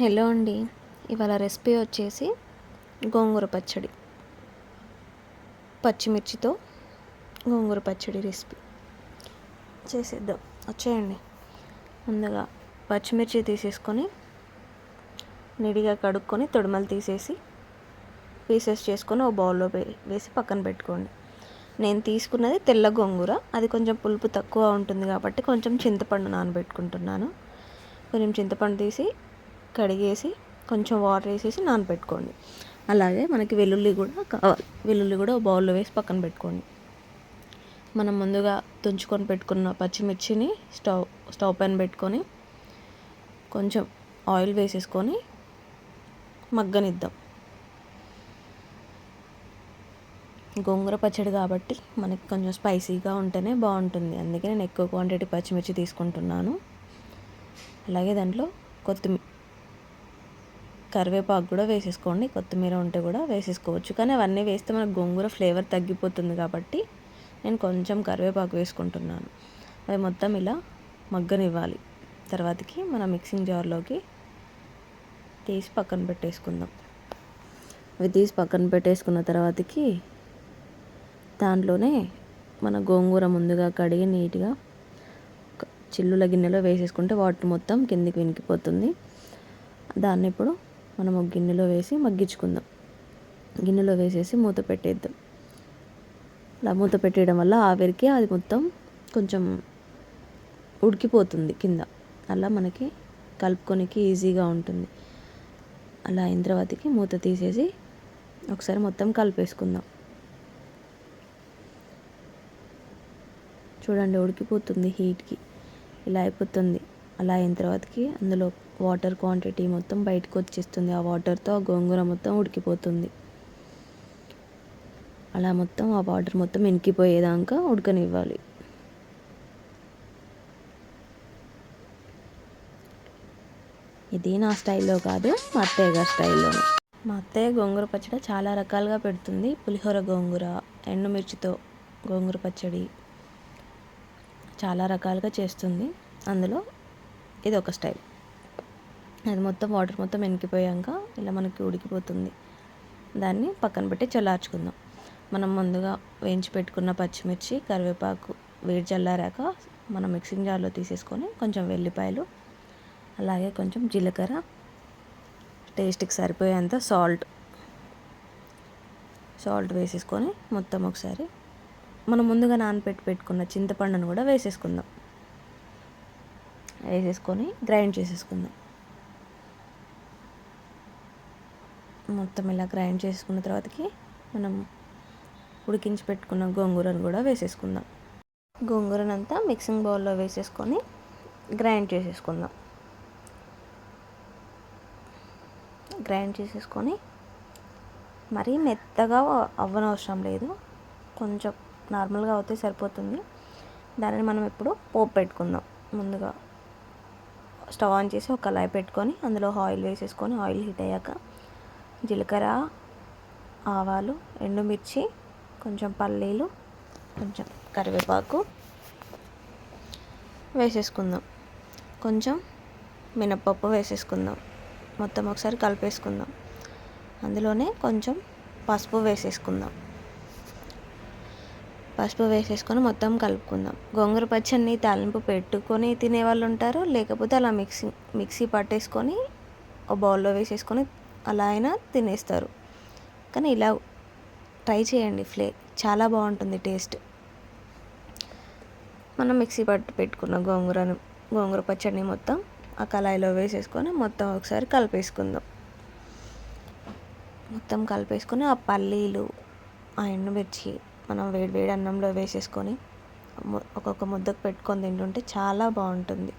Hello అండి. ఇవాళ recipe వచ్చేసి గోంగూర పచ్చడి. పచ్చిమిర్చితో గోంగూర పచ్చడి రెసిపీ. చేసేద్దాం. వచ్చేయండి. ముందుగా పచ్చిమిర్చి తీసేసుకొని నిడిగా కడుక్కొని తొడిమలు తీసేసి పీసెస్ చేసుకొని ఓ బౌల్లో వేసి పక్కన పెట్టుకోండి. నేను తీసుకున్నది తెల్ల గోంగూర. అది కొంచెం పులుపు తక్కువ ఉంటుంది కాబట్టి కొంచెం చింతపండు నానబెట్టుకుంటున్నాను. కొంచెం చింతపండు తీసి కడిగేసి కొంచెం వాటర్ వేసేసి నానబెట్టుకోండి. అలాగే మనకి వెల్లుల్లి కూడా కావాలి. వెల్లుల్లి కూడా ఒక బౌల్లో వేసి పక్కన పెట్టుకోండి. మనం ముందుగా తుంచుకొని పెట్టుకున్న పచ్చిమిర్చిని స్టవ్ స్టవ్ పైన పెట్టుకొని కొంచెం ఆయిల్ వేసేసుకొని మగ్గనిద్దాం. గోంగూర పచ్చడి కాబట్టి మనకి కొంచెం స్పైసీగా ఉంటేనే బాగుంటుంది. అందుకే నేను ఎక్కువ క్వాంటిటీ పచ్చిమిర్చి తీసుకుంటున్నాను. అలాగే దాంట్లో కొత్తిమీర కరివేపాకు కూడా వేసేసుకోండి. కొత్తిమీర ఉంటే కూడా వేసేసుకోవచ్చు. కానీ అవన్నీ వేస్తే మనకు గోంగూర ఫ్లేవర్ తగ్గిపోతుంది కాబట్టి నేను కొంచెం కరివేపాకు వేసుకుంటున్నాను. అవి మొత్తం ఇలా మగ్గనివ్వాలి. తర్వాతకి మన మిక్సింగ్ జార్లోకి తీసి పక్కన పెట్టేసుకుందాం. అవి తీసి పక్కన పెట్టేసుకున్న తర్వాతకి దాంట్లోనే మన గోంగూర ముందుగా కడిగి నీట్గా చిల్లుల గిన్నెలో వేసేసుకుంటే వాటర్ మొత్తం కిందికి వినికిపోతుంది. దాన్ని ఇప్పుడు మనం ఒక గిన్నెలో వేసి మగ్గించుకుందాం. గిన్నెలో వేసేసి మూత పెట్టేద్దాం. అలా మూత పెట్టేయడం వల్ల ఆవిరికి అది మొత్తం కొంచెం ఉడికిపోతుంది కింద. అలా మనకి కలుపుకొనికి ఈజీగా ఉంటుంది. అలా అయిన తర్వాతకి మూత తీసేసి ఒకసారి మొత్తం కలిపేసుకుందాం. చూడండి ఉడికిపోతుంది హీట్కి. ఇలా అయిపోతుంది. అలా అయిన తర్వాతకి అందులో వాటర్ క్వాంటిటీ మొత్తం బయటకు వచ్చేస్తుంది. ఆ వాటర్తో ఆ గోంగూర మొత్తం ఉడికిపోతుంది. అలా మొత్తం ఆ వాటర్ మొత్తం ఇంకిపోయేదాకా ఉడకనివ్వాలి. ఇది నా స్టైల్లో కాదు మా అత్తయ్య గారి స్టైల్లో మా అత్తయ్య గోంగూర పచ్చడి చాలా రకాలుగా పెడుతుంది. పులిహోర గోంగూర ఎండుమిర్చితో గోంగూర పచ్చడి చాలా రకాలుగా చేస్తుంది. అందులో ఇది ఒక స్టైల్. అది మొత్తం వాటర్ మొత్తం వెనికిపోయాక ఇలా మనకి ఉడికిపోతుంది. దాన్ని పక్కన పెట్టి చల్లార్చుకుందాం. మనం ముందుగా వేయించి పెట్టుకున్న పచ్చిమిర్చి కరివేపాకు వేడి చల్లారాక మనం మిక్సింగ్ జార్లో తీసేసుకొని కొంచెం వెల్లిపాయలు అలాగే కొంచెం జీలకర్ర టేస్ట్కి సరిపోయేంత సాల్ట్. సాల్ట్ వేసేసుకొని మొత్తం ఒకసారి మనం ముందుగా నానపెట్టి పెట్టుకున్న చింతపండును కూడా వేసేసుకుందాం. వేసేసుకొని గ్రైండ్ చేసేసుకుందాం. మొత్తం ఇలా గ్రైండ్ చేసుకున్న తర్వాతకి మనం ఉడికించి పెట్టుకున్న గోంగూరను కూడా వేసేసుకుందాం. గోంగూరనంతా మిక్సింగ్ బౌల్లో వేసేసుకొని గ్రైండ్ చేసేసుకుందాం. గ్రైండ్ చేసేసుకొని మరీ మెత్తగా అవ్వనవసరం లేదు. కొంచెం నార్మల్గా అవుతే సరిపోతుంది. దానిని మనం ఇప్పుడు పోపు పెట్టుకుందాం. ముందుగా స్టవ్ ఆన్ చేసి ఒక కళాయి పెట్టుకొని అందులో ఆయిల్ వేసేసుకొని ఆయిల్ హీట్ అయ్యాక జీలకర్ర ఆవాలు ఎండుమిర్చి కొంచెం పల్లీలు కొంచెం కరివేపాకు వేసేసుకుందాం. కొంచెం మినప్పప్పు వేసేసుకుందాం. మొత్తం ఒకసారి కలిపేసుకుందాం. అందులోనే కొంచెం పసుపు వేసేసుకుందాం. పసుపు వేసేసుకొని మొత్తం కలుపుకుందాం. గోంగూర పచ్చడిని తాలింపు పెట్టుకొని తినే వాళ్ళు ఉంటారు లేకపోతే అలా మిక్సీ మిక్సీ పట్టేసుకొని ఒక బౌల్లో వేసేసుకొని అలా అయినా తినేస్తారు. కానీ ఇలా ట్రై చేయండి. ఫ్లే చాలా బాగుంటుంది టేస్ట్. మనం మిక్సీ పట్టు పెట్టుకున్న గోంగూరను గోంగూర పచ్చడిని మొత్తం ఆ కళాయిలో వేసేసుకొని మొత్తం ఒకసారి కలిపేసుకుందాం. మొత్తం కలిపేసుకొని ఆ పల్లీలు ఆ ఎండుమిర్చి మనం వేడి వేడి అన్నంలో వేసేసుకొని ఒక్కొక్క ముద్దకు పెట్టుకొని తింటుంటే చాలా బాగుంటుంది.